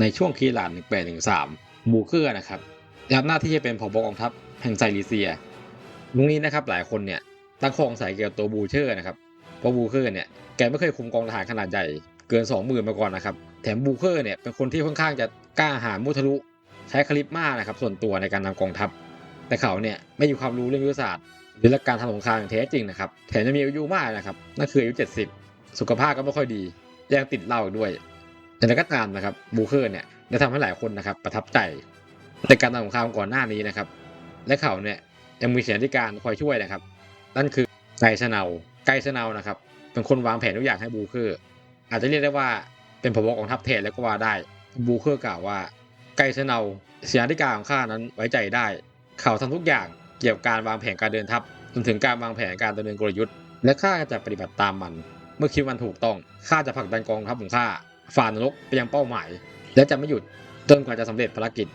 ในช่วงคีหลาน1813 บูเคอร์นะครับได้รับหน้าที่จะเป็นผบกองทัพแห่งไซรีเซียตรงนี้นะครับหลายคนเนี่ยตั้งข้อสงสัยเกี่ยวกับตัวบูเชอร์นะครับเพราะบูเคอร์เนี่ยแกไม่เคยคุมกองทหารขนาดใหญ่เกิน 20,000 มาก่อนนะครับแถมบูเคอร์เนี่ยเป็นคนที่ค่อนข้างจะกล้าหาญมุทะลุใช้คลิปมากนะครับส่วนตัวในการนำกองทัพ แต่เขาเนี่ยไม่มีความรู้เรื่องยุทธศาสตร์ หรือหลักการทำสงครามอย่างแท้จริงนะครับแถมยังมีอายุมากนะครับนั่นคืออายุ 70 สุขภาพก็ไม่ค่อยดียังติดเหล้าอีกด้วย แต่แล้วก็ตามนะครับบูเคอร์เนี่ยได้ทำให้หลายคนนะครับประทับใจในการทำสงครามก่อนหน้านี้นะครับ และเขาเนี่ยยังมีเสียงที่การคอยช่วยนะครับ นั่นคือไกชนาไกชนานะครับ เป็นคนวางแผนทุกอย่างให้บูเคอร์อาจจะเรียกได้ว่าเป็นผบกองทัพแทนแล้วก็ว่าได้บูเคอร์กล่าวว่าไกชนาเสียงที่การของข้านั้นไว้ใจได้ เขาทำทุกอย่างเกี่ยวกับการวางแผนการเดินทัพจนถึงการวางแผนการดำเนินกลยุทธ์ และข้าจะปฏิบัติตามมัน เมื่อคิดวันถูกต้องข้าจะผลักดันกองทัพของข้า ฝ่านรกไปยังเป้าหมาย และจะไม่หยุดจนกว่าจะสำเร็จภารกิจ